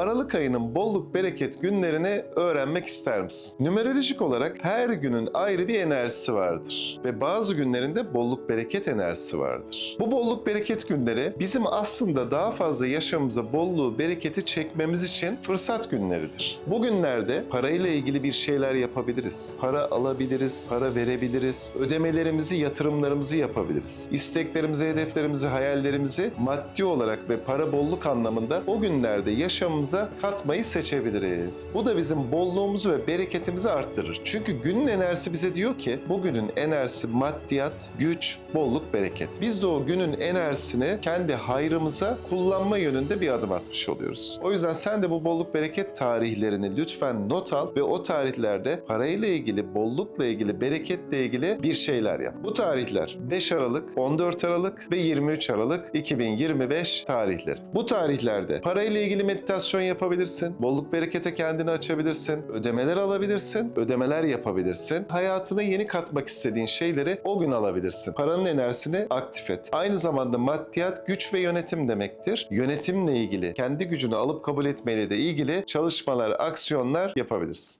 Aralık ayının bolluk bereket günlerini öğrenmek ister misin? Numerolojik olarak her günün ayrı bir enerjisi vardır. Ve bazı günlerinde bolluk bereket enerjisi vardır. Bu bolluk bereket günleri bizim aslında daha fazla yaşamımıza bolluğu, bereketi çekmemiz için fırsat günleridir. Bu günlerde parayla ilgili bir şeyler yapabiliriz. Para alabiliriz, para verebiliriz. Ödemelerimizi, yatırımlarımızı yapabiliriz. İsteklerimizi, hedeflerimizi, hayallerimizi maddi olarak ve para bolluk anlamında o günlerde yaşamımıza katmayı seçebiliriz. Bu da bizim bolluğumuzu ve bereketimizi arttırır. Çünkü günün enerjisi bize diyor ki bugünün enerjisi maddiyat, güç, bolluk, bereket. Biz de o günün enerjisini kendi hayrımıza kullanma yönünde bir adım atmış oluyoruz. O yüzden sen de bu bolluk bereket tarihlerini lütfen not al ve o tarihlerde parayla ilgili, bollukla ilgili, bereketle ilgili bir şeyler yap. Bu tarihler 5 Aralık, 14 Aralık ve 23 Aralık 2025 tarihleri. Bu tarihlerde parayla ilgili meditasyon yapabilirsin, bolluk berekete kendini açabilirsin, ödemeler alabilirsin, ödemeler yapabilirsin. Hayatına yeni katmak istediğin şeyleri o gün alabilirsin. Paranın enerjisini aktif et. Aynı zamanda maddiyat güç ve yönetim demektir. Yönetimle ilgili, kendi gücünü alıp kabul etmeyle de ilgili çalışmalar, aksiyonlar yapabilirsin.